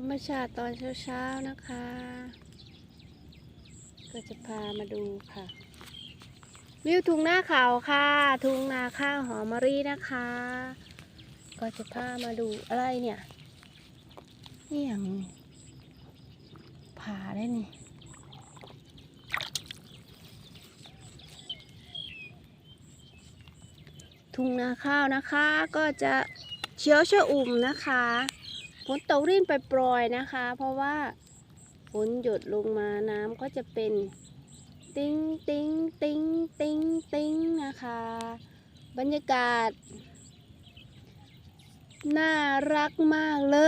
ธรรมชาติตอนเช้าๆนะคะ ก็จะพามาดูค่ะ วิวทุ่งนาขาวค่ะ ทุ่งนาข้าวหอมมะรีนะคะ ก็จะพามาดูอะไรเนี่ยนี่อย่างผาได้นี่ทุ่งนาข้าวนะคะก็จะเชียวชะอุ่มนะคะ ฝนตกรินไปปล่อยนะคะ เพราะว่าฝนหยดลงมาน้ำก็จะเป็น ติ้งติ้งติ้งติ้งติ้งนะคะ บรรยากาศ น่ารักมากเล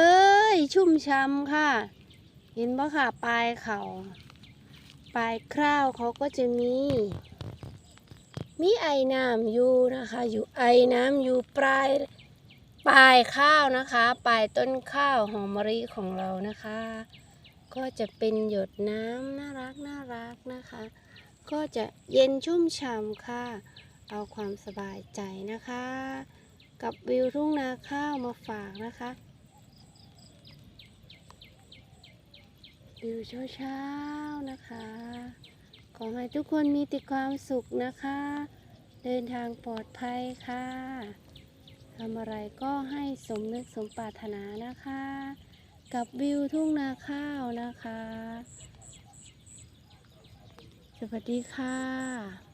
ย ชุ่มช่ำค่ะ เห็นปะค่ะปลายเขาปลายคร่าวเขาก็จะมี มีไอ้น้ำอยู่นะคะ อยู่ไอ้น้ำอยู่ปลาย ปลายข้าวนะคะ ปลายต้นข้าวหอมมะลิของเรานะคะ ก็จะเป็นหยดน้ำน่ารักน่ารักนะคะ ก็จะเย็นชุ่มฉ่ำค่ะ เอาความสบายใจนะคะ กับวิวทุ่งนาข้าวมาฝากนะคะวิวเช้าๆนะคะ ขอให้ทุกคนมีต่ความสุขนะคะ เดินทางปลอดภัยค่ะ ทำอะไรก็ให้สมนึกสมปรารถนานะคะ กับวิวทุ่งนาข้าวนะคะ สวัสดีค่ะ